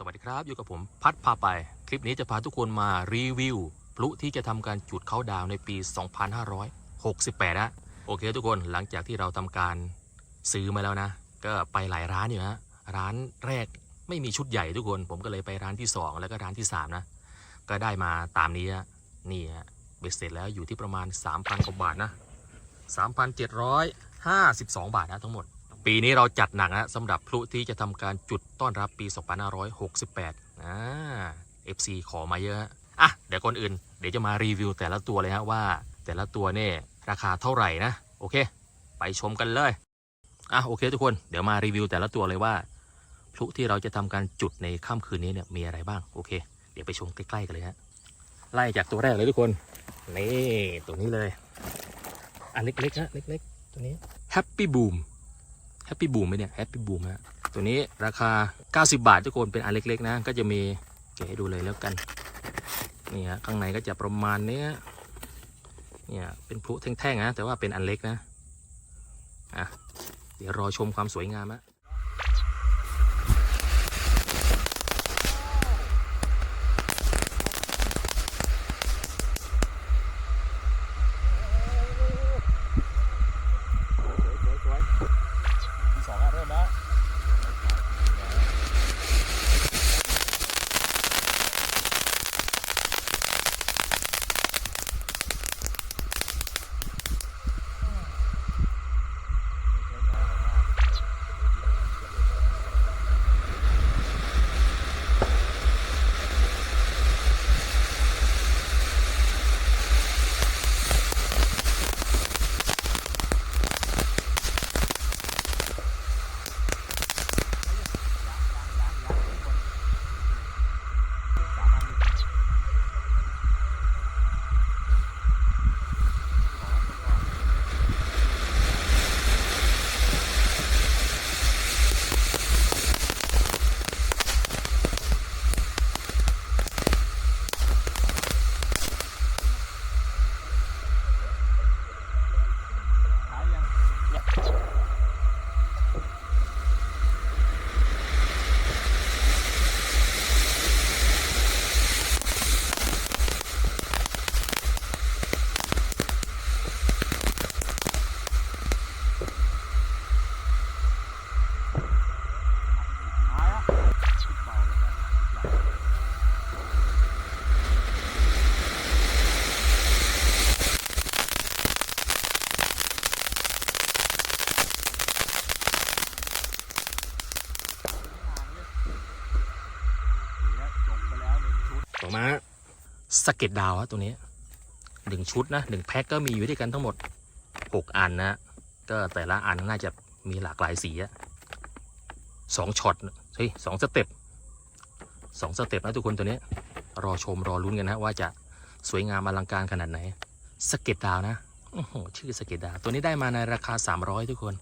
สวัสดีครับ อยู่กับผมพัดพาไป คลิปนี้จะพาทุกคนมารีวิวพลุที่จะทำการจุดเข้าดาวในปี 2568 นะ โอเคทุกคนหลังจากที่เราทำการซื้อมาแล้วนะ ก็ไปหลายร้านอยู่นะ ร้านแรกไม่มีชุดใหญ่ทุกคน ผมก็เลยไปร้านที่ 2 แล้วก็ร้านที่ 3 นะ ก็ได้มาตามนี้นะนี่ฮะเบ็ดเสร็จแล้วอยู่ที่ประมาณ 3,000กว่าบาทนะ 3,752 บาทนะทั้งหมด ปีนี้เราจัดหนักนะสำหรับพลุที่จะทำการจุดต้อนรับปี 2568อ่า FC ขอมาเยอะฮะอะเดี๋ยวก่อนอื่นเดี๋ยวจะมารีวิวแต่ละตัวเลยฮะว่า แต่ละตัวเนี่ยราคาเท่าไหร่นะ โอเค ไปชมกันเลยอะโอเคทุกคนเดี๋ยวมารีวิวแต่ละตัวเลยว่า พลุที่เราจะทำการจุดในค่ำคืนนี้เนี่ยมีอะไรบ้างโอเค เดี๋ยวไปชมใกล้ๆกันเลยฮะไล่จากตัวแรกเลยทุกคนนี่ตัวนี้เลย อันเล็กๆนะเล็กๆตัวนี้ Happy Boom แฮปปี้บูมไหมเนี่ยแฮปปี้บูมฮะตัวนี้ราคา 90 บาททุกคนเป็นอันเล็ก ๆ นะ ก็จะมีแกะให้ดูเลยแล้วกันนี่ฮะข้างในก็จะประมาณเนี้ยเนี่ยเป็นพลุแท่งๆนะแต่ว่าเป็นอันเล็กนะอะเดี๋ยวรอชมความสวยงามฮะ ต่อมาสเก็ตดาวฮะตัวนี้หนึ่งชุดนะหนึ่งแพ็คก็มีอยู่ด้วยกันทั้งหมดหกอันนะก็แต่ละอันน่าจะมีหลากหลายสีอะสองช็อตเฮ้ยสองสเต็ปสองสเต็ปนะทุกคนตัวนี้ รอชมรอลุ้นกันนะว่าจะสวยงามอลังการขนาดไหนสเก็ตดาวนะโอ้โหชื่อสเก็ตดาวตัวนี้ได้มาในราคา 300 ทุกคน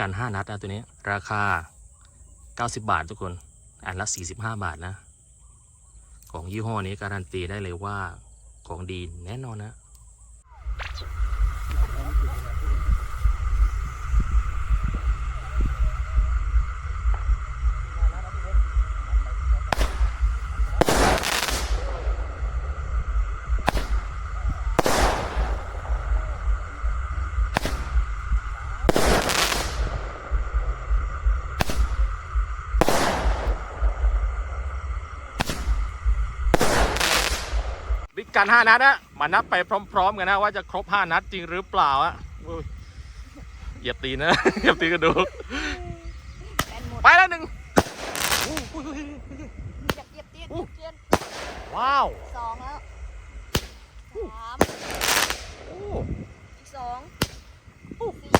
กัน5นัดนะตัวนี้ราคา90บาททุกคน อันละ45บาทนะ ของยี่ห้อนี้การันตีได้เลยว่าของดีแน่นอนนะ กกัน 5 นัดนะมานับไปพร้อม ๆ กันนะว่าจะครบ 5 นัดจริงหรือเปล่าอะอุ้ยเหยียบตีนนะ เหยียบตีนกันดูแอนหมดไปแล้วหนึ่งอู้หูเหยียบเหยียบตีนอู้เทียนว้าวสองแล้วสามโอ้อีกสองสี่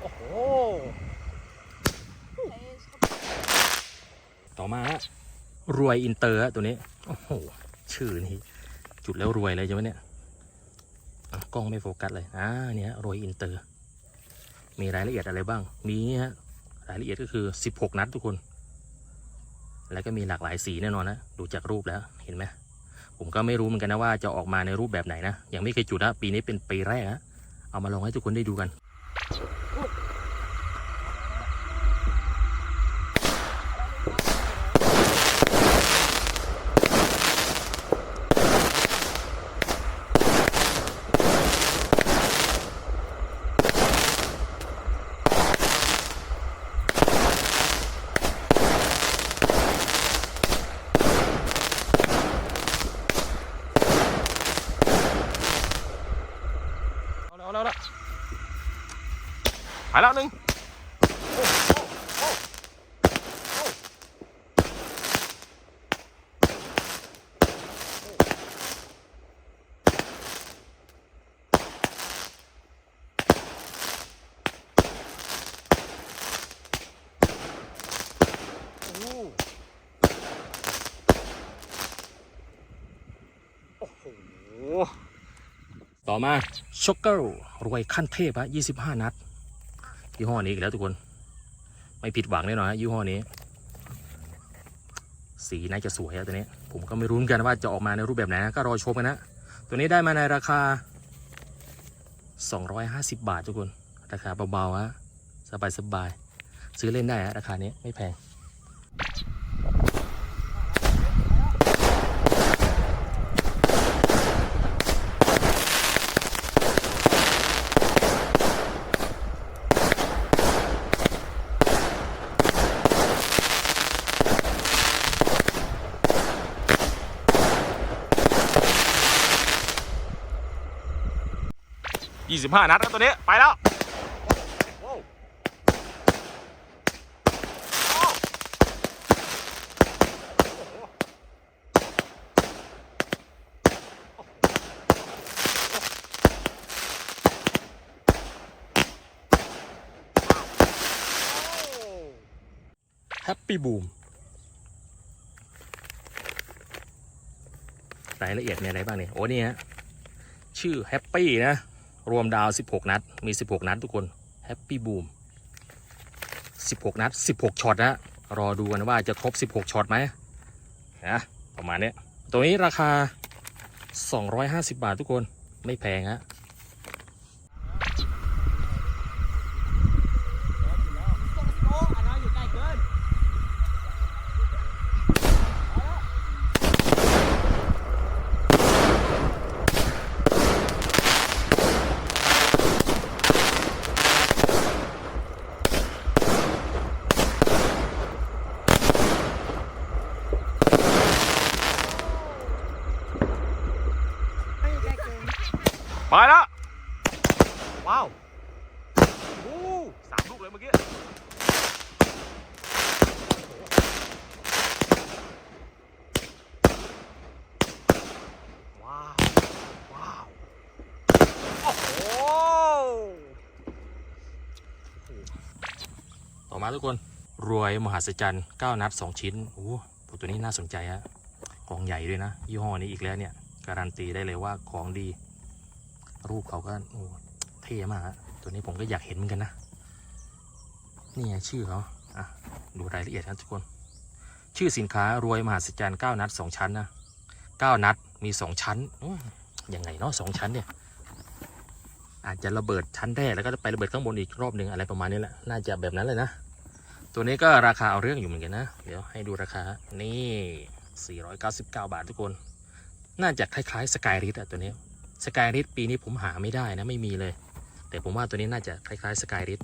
โอ้โหเอ้ยต่อมาฮะรวยอินเตอร์ฮะตัวนี้ โอ้โห ชื่อนี้ จุดแล้วรวยเลยใช่ไหมเนี่ยกล้องไม่โฟกัสเลยอ่าเนี่ยรวยอินเตอร์ มีรายละเอียดอะไรบ้าง มีฮะรายละเอียดก็คือ 16 นัดทุกคน แล้วก็มีหลากหลายสีแน่นอนนะดูจากรูปแล้วเห็นไหมผมก็ไม่รู้เหมือนกันนะว่าจะออกมาในรูปแบบไหนนะยังไม่เคยจุดนะปีนี้เป็นปีแรกนะเอามาลองให้ทุกคนได้ดูกัน เอาแล้วเอาแล้วเอาแล้วหายแล้วหนึ่งโอ้โห ต่อ มาช็อกเกอร์รวยขั้นเทพฮะ25นัด ยี่ห้อนี้อีกแล้วทุกคน ไม่ผิดหวังแน่นอนฮะยี่ห้อนี้ สีน่าจะสวยอะตัวนี้ ผมก็ไม่รู้เหมือนกันว่าจะออกมาในรูปแบบไหนนะก็รอชมกันนะ ตัวนี้ได้มาในราคา 250 บาททุกคน ราคาเบาๆฮะสบายสบายๆซื้อเล่นได้ฮะราคานี้ไม่แพง 25 นัดแล้วตัวนี้ ไปแล้วโอ้แฮปปี้บูมรายละเอียดมีอะไรบ้างเนี่ยโอ้นี่ฮะชื่อแฮปปี้นะ รวมดาว 16 นัด มี 16 นัดทุกคนแฮปปี้บูม16 นัด 16ช็อตนะรอดูกันว่าจะครบ 16ช็อตไหมนะประมาณเนี้ยตัวนี้ราคา 250 บาททุกคนไม่แพงฮะ โอ้อันนั้นอยู่ใกล้เกิน ไม่ใกล้เกิน ไปแล้ว ว้าวโอ้สามลูกเลยเมื่อกี้ว้าว ว้าว โอ้โหต่อมาทุกคน รวยมหัศจรรย์9นัด 2 ชิ้นโอ้โหตัวนี้น่าสนใจฮะกองใหญ่ด้วยนะ ยี่ห้อนี้อีกแล้วเนี่ย การันตีได้เลยว่าของดี รูปเขาก็โอ้ ท่มากตัวนี้ผมก็อยากเห็นเหมือนกันนะ นี่ไงชื่อเขาอะดูรายละเอียดนะทุกคน ชื่อสินค้ารวยมหาสัจจรรย์9นัด 2 ชั้นนะ9นัดมี 2 ชั้นยังไงเนาะสองชั้นเนี่ย อาจจะระเบิดชั้นแรกแล้วก็ไประเบิดข้างบนอีกรอบหนึ่งอะไรประมาณนี้แหละ น่าจะแบบนั้นเลยนะ ตัวนี้ก็ราคาเอาเรื่องอยู่เหมือนกันนะ เดี๋ยวให้ดูราคา นี่ 499 บาททุกคน น่าจะคล้ายๆสกายริดอะตัวนี้สกายริดปีนี้ผมหาไม่ได้นะไม่มีเลย แต่ผมว่าตัวนี้น่าจะคล้ายๆสกายริด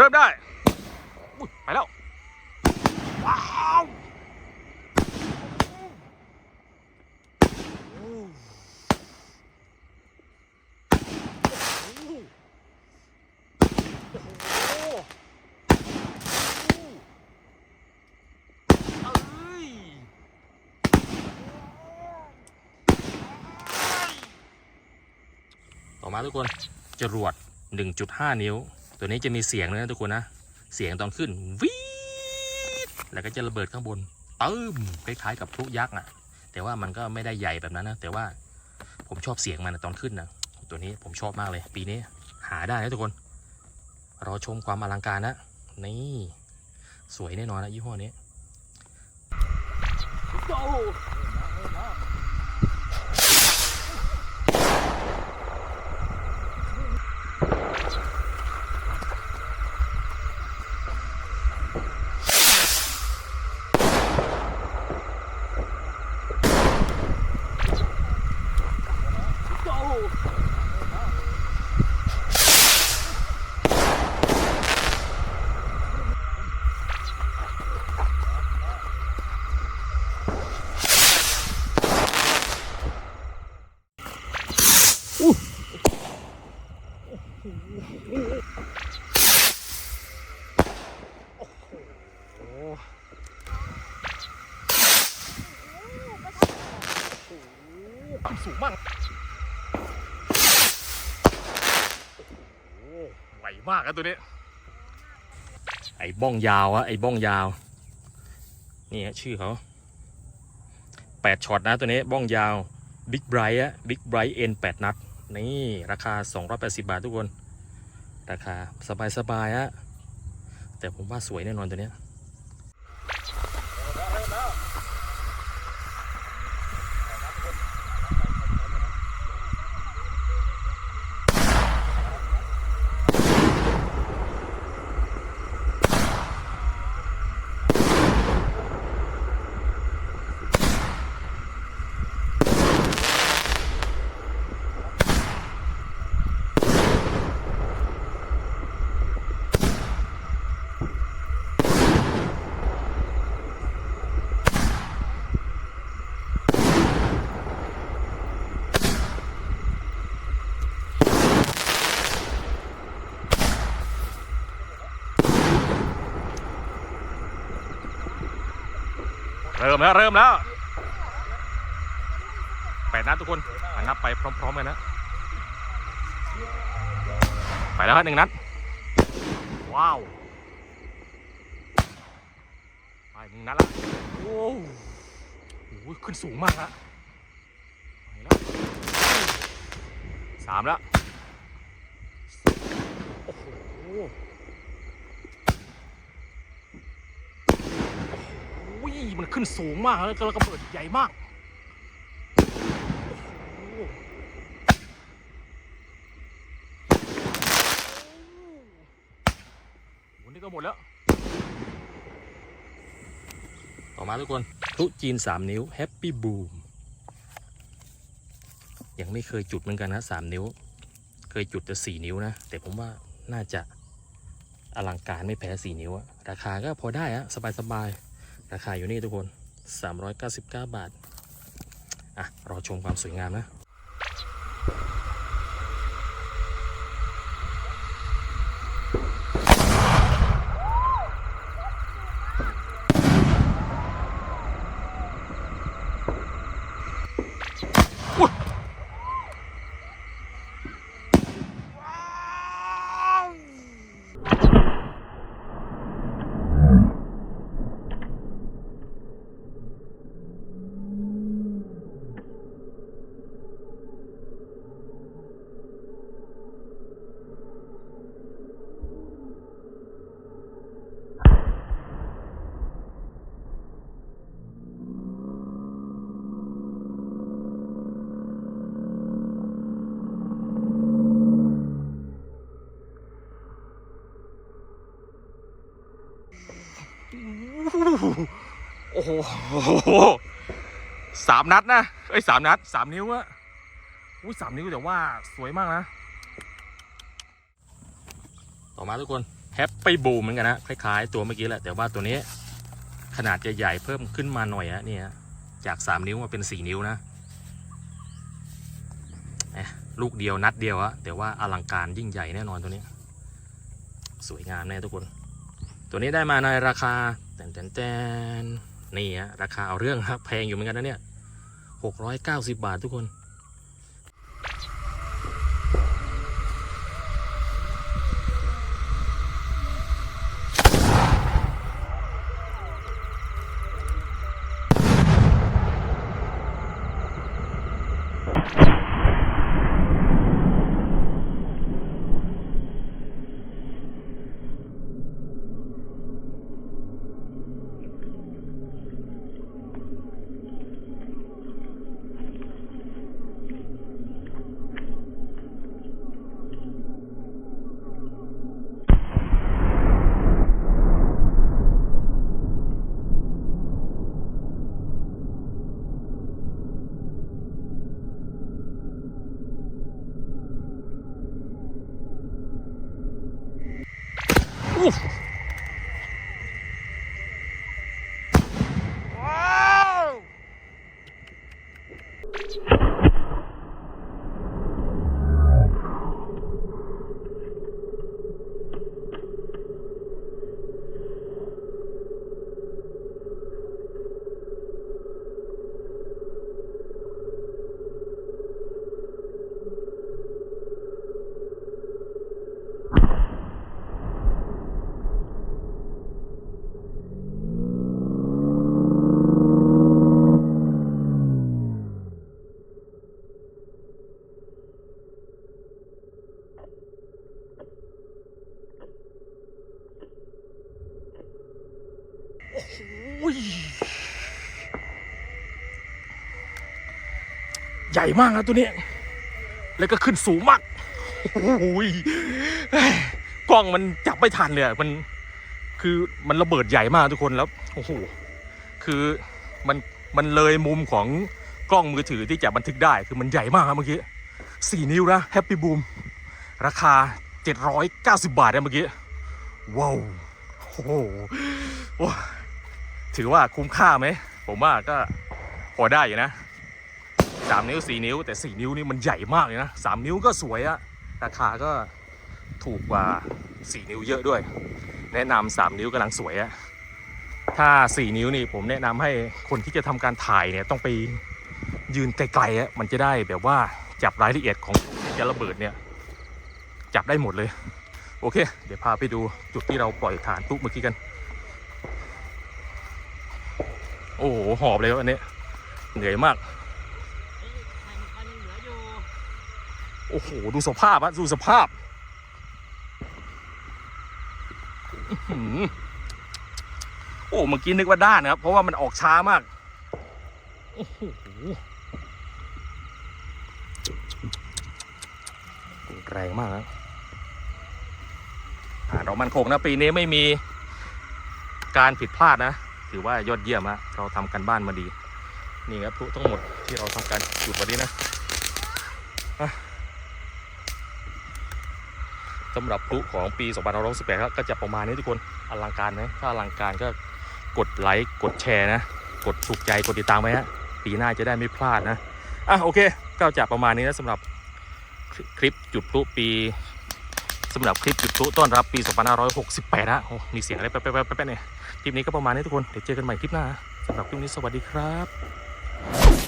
เริ่มได้ อุ๊ยไปแล้ว ว้าวโอ้โหโอ้โหเอ้ย ต่อ มาทุกคนจรวด 1.5 นิ้ว ตัวนี้จะมีเสียงด้วยนะทุกคนนะ เสียงตอนขึ้นวีดแล้วก็จะระเบิดข้างบนตึ้มคล้ายๆกับพลุยักษ์อะ แต่ว่ามันก็ไม่ได้ใหญ่แบบนั้นนะ แต่ว่าผมชอบเสียงมันนะตอนขึ้นนะตัวนี้ผมชอบมากเลย ปีนี้หาได้นะทุกคน รอชมความอลังการนะ นี่สวยแน่นอนนะยี่ห้อนี้อ้โอ้ ขึ้นสูงมากโอ้โหไหวมากนะตัวนี้ ไอ้บ้องยาวอะไอ้บ้องยาว นี่ฮะชื่อเขาแปดช็อตนะตัวนี้บ้องยาว Big Bright อะ Big Bright N 8นัดนี่ นี่ราคา 280 บาททุกคน ราคาสบายๆฮะแต่ผมว่าสวยแน่นอนตัวเนี้ย เริ่มแล้วเริ่มแล้วแปดนัดทุกคนอะนับไปพร้อม ๆ กันนะ ไปแล้วหนึ่งนัด ว้าว ไปหนึ่งนัดแล้วโอ้โหขึ้นสูงมากละไปแล้วสามแล้ว โอ้โห โอ้ย มันขึ้นสูงมากแล้วก็ระเบิดใหญ่มากโอ้โหวันนี้ก็หมดแล้ว ต่อมาทุกคนพลุจีน 3 นิ้ว Happy Boom ยังไม่เคยจุดเหมือนกันนะ3นิ้ว เคยจุดแต่4นิ้วนะ แต่ผมว่าน่าจะอลังการไม่แพ้4นิ้วอะราคาก็พอได้อะสบายๆ ราคาอยู่นี่ทุกคน 399 บาท อะ รอชมความสวยงามนะ โอ้โหสามนัดนะเอ้ยสามนัดสามนิ้วอะอุ้ยสามนิ้วแต่ว่าสวยมากนะ ต่อมาทุกคนแฮปปี้บูมเหมือนกันนะคล้ายๆ ตัวเมื่อกี้แหละแต่ว่าตัวนี้ขนาดจะใหญ่เพิ่มขึ้นมาหน่อยฮะเนี่ยจาก3นิ้วมาเป็น4นิ้วนะเอ๊ะลูกเดียวนัดเดียวอะแต่ว่าอลังการยิ่งใหญ่แน่นอนตัวนี้ สวยงามแน่ทุกคน ตัวนี้ได้มาในราคาแตนแตนแต นี่ฮะราคาเอาเรื่องครับแพงอยู่เหมือนกันนะเนี่ยหกร้อยเก้าสิบบาททุกคน อู้ หญ่มากนะตัวนี้ แล้วก็ขึ้นสูงมากโอ้ยกล้องมันจับไม่ทันเลยมันคือมันระเบิดใหญ่มากทุกคนแล้วโอ้โหคือมันมันเลยมุมของกล้องมือถือที่จะบันทึกได้คือมันใหญ่มากครับเมื่อกี้สี่นิ้วนะแฮปปี้บูมราคา 790 บาทนะเมื่อกี้ว้าวโอ้โหถือว่าคุ้มค่าไหม ผมว่าก็พอได้อยู่นะ สามนิ้วสี่นิ้ว แต่สี่นิ้วนี่มันใหญ่มากเลยนะสามนิ้วก็สวยอะราคาก็ถูกกว่าสี่นิ้วเยอะด้วย แนะนำสามนิ้วกำลังสวยอะถ้าสี่นิ้วนี่ผมแนะนำให้คนที่จะทำการถ่ายเนี่ยต้องไปยืนไกลๆอะมันจะได้แบบว่าจับรายละเอียดของที่จะระเบิดเนี่ยจับได้หมดเลย โอเค เดี๋ยวพาไปดูจุดที่เราปล่อยฐานปุ๊บเมื่อกี้กัน โอ้โหหอบเลยวันนี้เหนื่อยมาก อันยังเหลืออยู่ โอ้โห ดูสภาพอะดูสภาพโอ้เมื่อกี้นึกว่าด้านนะครับ เพราะว่ามันออกช้ามากโอ้โหแรงมากนะอ่าเรามันคงนะปีนี้ไม่มีการผิดพลาดนะ ถือว่ายอดเยี่ยมฮะเราทำกันบ้านมาดี นี่ครับพลุทั้งหมดที่เราทำการจุดวันนี้นะ สำหรับพลุของปี2568ครับก็จะประมาณนี้ทุกคนอลังการไหมถ้าอลังการก็กดไลค์กดแชร์นะ กดถูกใจกดติดตามไว้ฮะปีหน้าจะได้ไม่พลาดนะอะโอเคก็จะประมาณนี้นะสำหรับคลิปจุดพลุปีสำหรับคลิปจุดพลุต้อนรับปี2568นะโอ้มีเสียงอะไรแป๊บๆๆๆเนี่ยคลิปนี้ก็ประมาณนี้ทุกคนเดี๋ยวเจอกันใหม่คลิปหน้าสำหรับคลิปนี้สวัสดีครับ